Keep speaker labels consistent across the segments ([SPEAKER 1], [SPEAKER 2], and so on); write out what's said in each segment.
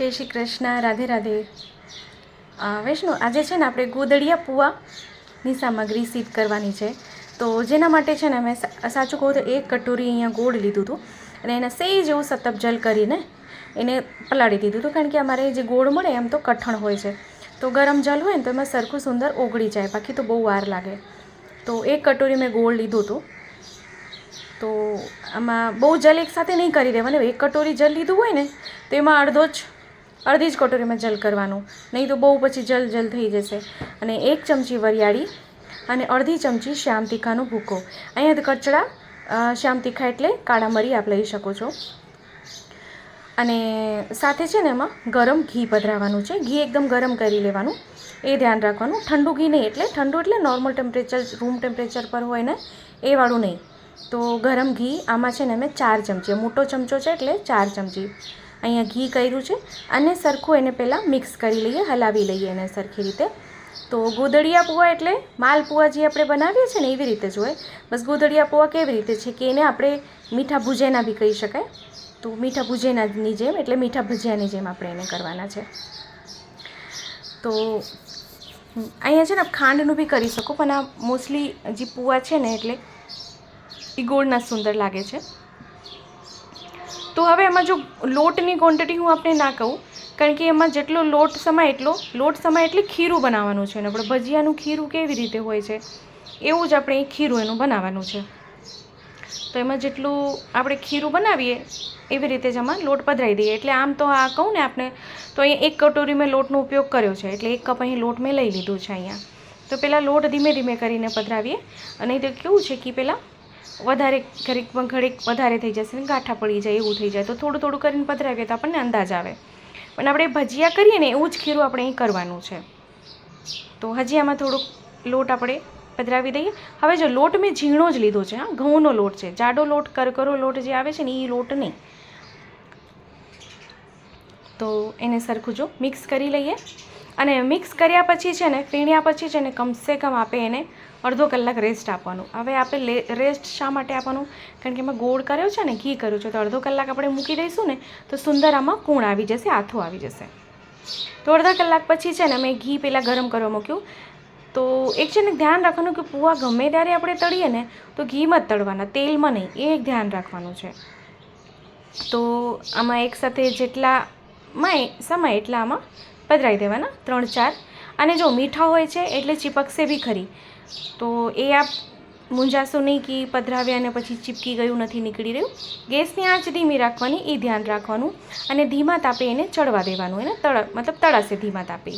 [SPEAKER 1] જય શ્રી કૃષ્ણ, રાધે રાધે. વૈષ્ણુ, આજે છે ને આપણે ગોદડિયા પૂવાની સામગ્રી સિદ્ધ કરવાની છે. તો જેના માટે છે ને મેં સાચું કહું તો એક કટોરી અહીંયા ગોળ લીધું હતું. અને એને સેજ એવું સતપ જલ કરીને એને પલાળી દીધું હતું. કારણ કે અમારે જે ગોળ મળે એમ તો કઠણ હોય છે. તો ગરમ જલ હોય ને તો એમાં સરખું સુંદર ઓગળી જાય. બાકી તો બહુ વાર લાગે. તો એક કટોરી મેં ગોળ લીધું હતું. તો આમાં બહુ જલ એકસાથે નહીં કરી દેવાનું. એક કટોરી જલ લીધું હોય ને તો એમાં અડધો જ અડધી જ કટોરીમાં જલ કરવાનું. નહીં તો બહુ પછી જલ જલ થઈ જશે. અને એક ચમચી વરિયાળી અને અડધી ચમચી શ્યામ તીખાનો ભૂકો. અહીંયા કચડા શ્યામ તીખા એટલે કાળા મરી આપ લઈ શકો છો. અને સાથે છે ને એમાં ગરમ ઘી પધરાવાનું છે. ઘી એકદમ ગરમ કરી લેવાનું. એ ધ્યાન રાખવાનું. ઠંડુ ઘી નહીં એટલે, ઠંડુ એટલે નોર્મલ ટેમ્પરેચર રૂમ ટેમ્પરેચર પર હોય ને એ વાળું નહીં. તો ગરમ ઘી, આમાં છે ને મેં ચાર ચમચી, મોટો ચમચો છે એટલે ચાર ચમચી. અહીંયા ઘી કર્યું છે અને સરખું એને પહેલાં મિક્સ કરી લઈએ, હલાવી લઈએ એને સરખી રીતે. તો ગોદડિયા પૂવા એટલે માલપુઆ જે આપણે બનાવીએ છીએ ને એવી રીતે જ હોય. બસ ગોદડિયા પૂવા કેવી રીતે છે કે એને આપણે મીઠા ભુજેના બી કહી શકાય. તો મીઠા ભુજેનાની જેમ એટલે મીઠા ભજીયાની જેમ આપણે એને કરવાના છે. તો અહીંયા છે ને ખાંડનું બી કરી શકો, પણ આ મોસ્ટલી જે પૂવા છે ને એટલે એ ગોળના સુંદર લાગે છે. તો હવે એમાં જો લોટની ક્વોન્ટિટી હું આપણે ના કહું, કારણ કે એમાં જેટલો લોટ સમાય એટલો, લોટ સમાય એટલે ખીરું બનાવવાનું છે અને આપણે ભજીયાનું ખીરું કેવી રીતે હોય છે, એવું જ આપણે એ ખીરું એનું બનાવવાનું છે. તો એમાં જેટલું આપણે ખીરું બનાવીએ, એવી રીતે જ આમાં લોટ પધરાવી દઈએ. એટલે આમ તો આ કહું ને આપણે તો અહીંયા એક કટોરી મેં લોટનો ઉપયોગ કર્યો છે, એટલે એક કપ અહીં લોટ મેં લઈ લીધું છે અહીંયા. તો પહેલાં લોટ ધીમે ધીમે કરીને પધરાવીએ અને તો કેવું છે કે પહેલાં વધારે ઘડીક ઘડીક વધારે થઈ જશે ને ગાંઠા પડી જાય એવું થઈ જાય. તો થોડું થોડું કરીને પધરાવીએ તો આપણને અંદાજ આવે. પણ આપણે ભજીયા કરીએ ને એવું જ ખીરું આપણે અહીં કરવાનું છે. તો હજી આમાં થોડુંક લોટ આપણે પધરાવી દઈએ. હવે જો લોટ મેં ઝીણો જ લીધો છે, હા, ઘઉંનો લોટ છે. જાડો લોટ, કરકરો લોટ જે આવે છે ને એ લોટ નહીં. તો એને સરખું જો મિક્સ કરી લઈએ. અને મિક્સ કર્યા પછી છે ને ફીણ્યા પછી છે ને કમસે કમ આપણે એને અડધો કલાક રેસ્ટ આપવાનું. હવે આપણે રેસ્ટ શા માટે આપવાનું? કારણ કે એમાં ગોળ કર્યો છે ને, ઘી કર્યું છે, તો અડધો કલાક આપણે મૂકી દઈશું ને, તો સુંદર આમાં કૂણ આવી જશે, આથો આવી જશે. તો અડધા કલાક પછી છે ને મેં ઘી પહેલાં ગરમ કરવા મૂક્યું. તો એક છે ને, ધ્યાન રાખવાનું કે પૂવા ગમે ત્યારે આપણે તળીએ ને, તો ઘીમાં જ તળવાના, તેલમાં નહીં, એ એક ધ્યાન રાખવાનું છે. તો આમાં એકસાથે જેટલા માય સમય એટલા આમાં પધરાવી દેવાના? ત્રણ, ચાર અને જો મીઠા હોય છે, એટલે ચીપકશે બી ખરી. તો એ આપ મૂંઝાશો નહીં કે પધરાવ્યા અને પછી ચીપકી ગયું, નથી નીકળી રહ્યું. ગેસની આંચ ધીમી રાખવાની, એ ધ્યાન રાખવાનું અને ધીમા તાપે એને ચડવા દેવાનું. એને તળ, મતલબ તળાશે ધીમા તાપે.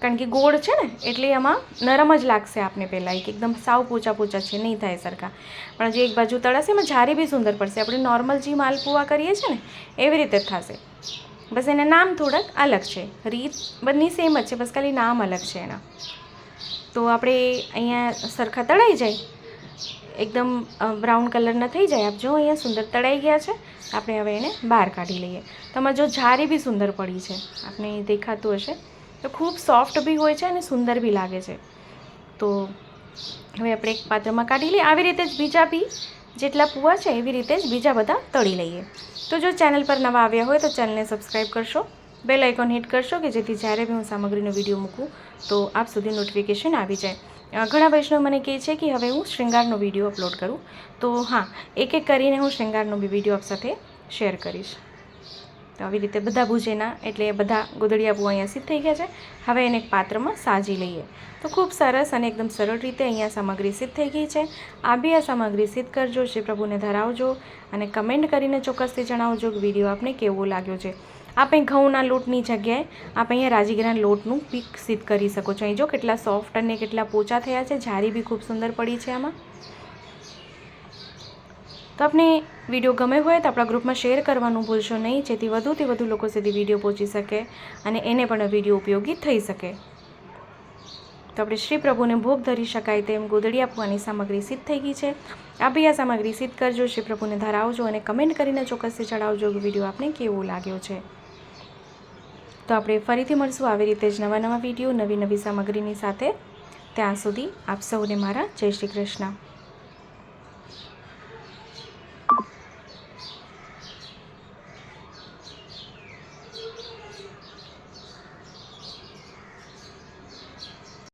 [SPEAKER 1] કારણ કે ગોળ છે ને, એટલે એમાં નરમ જ લાગશે આપને પહેલાં એક. એકદમ સાવ પોચા પોચા છે, નહીં થાય સરખા. પણ જે એક બાજુ તળાશે, એમાં જારી બી સુંદર પડશે. આપણે નોર્મલ જે માલપુઆ કરીએ છીએ ને, એવી રીતે થશે. બસ એના નામ થોડાક અલગ છે. રીત બંને સેમ જ છે, બસ ખાલી નામ અલગ છે એના. તો આપણે અહીંયા સરખા તળાઈ જાય. એકદમ બ્રાઉન કલરના થઈ જાય. આપ જો અહીંયા સુંદર તળાઈ ગયા છે, આપણે હવે એને બહાર કાઢી લઈએ. તમારે જો જારી બી સુંદર પડી છે. આપણે દેખાતું હશે. તો ખૂબ સોફ્ટ બી હોય છે અને સુંદર બી લાગે છે. તો હવે આપણે એક પાત્રમાં કાઢી લઈએ. આવી રીતે જ બીજા બી જેટલા પૂવા છે એવી રીતે જ બીજા બધા તળી લઈએ. તો જો ચેનલ પર નવા આવ્યા હોય તો ચેનલને સબસ્ક્રાઈબ કરશો, બેલ આઇકોન હિટ કરશો કે જેથી જ્યારે બી હું સામગ્રીનો વીડિયો મૂકું તો આપ સુધી નોટિફિકેશન આવી જાય. ઘણા વૈષ્ણવ મને કહે છે કે હવે હું શૃંગારનો વીડિયો અપલોડ કરું. તો હા, એક એક કરીને હું શૃંગારનો બી વીડિયો આપ સાથે શેર કરીશ. તો આવી રીતે બધા ભુજેના, એટલે બધા ગોદડિયા પૂ અહીંયા સિદ્ધ થઈ ગયા છે. હવે એને એક પાત્રમાં સાજી લઈએ. તો ખૂબ સરસ અને એકદમ સરળ રીતે અહીંયા સામગ્રી સિદ્ધ થઈ ગઈ છે. આ બી આ સામગ્રી સિદ્ધ કરજો, શ્રી પ્રભુને ધરાવજો અને કમેન્ટ કરીને ચોક્કસથી જણાવજો કે વીડિયો આપને કેવો લાગ્યો છે. આપણે ઘઉંના લોટની જગ્યાએ આપ અહીંયા રાજીગીરાના લોટનું પીક સિદ્ધ કરી શકો છો. અહીં જો કેટલા સોફ્ટ અને કેટલા પોચા થયા છે, જારી બી ખૂબ સુંદર પડી છે આમાં. તો આપને વીડિયો ગમે હોય તો આપણા ગ્રુપમાં શેર કરવાનું ભૂલશો નહીં. જેથી વધુથી વધુ લોકો સુધી વીડિયો પહોંચી શકે અને એને પણ વીડિયો ઉપયોગી થઈ શકે. તો આપણે શ્રી પ્રભુને ભોગ ધરી શકાય તેમ ગોદડી આપવાની સામગ્રી સિદ્ધ થઈ ગઈ છે. આ આ સામગ્રી સિદ્ધ કરજો, શ્રી પ્રભુને ધરાવજો અને કમેન્ટ કરીને ચોક્કસથી જણાવજો કે વીડિયો આપને કેવો લાગ્યો છે. તો આપણે ફરીથી મળશું આવી રીતે જ નવા નવા વીડિયો, નવી નવી સામગ્રીની સાથે. ત્યાં સુધી આપ સૌને મારા જય શ્રી કૃષ્ણ.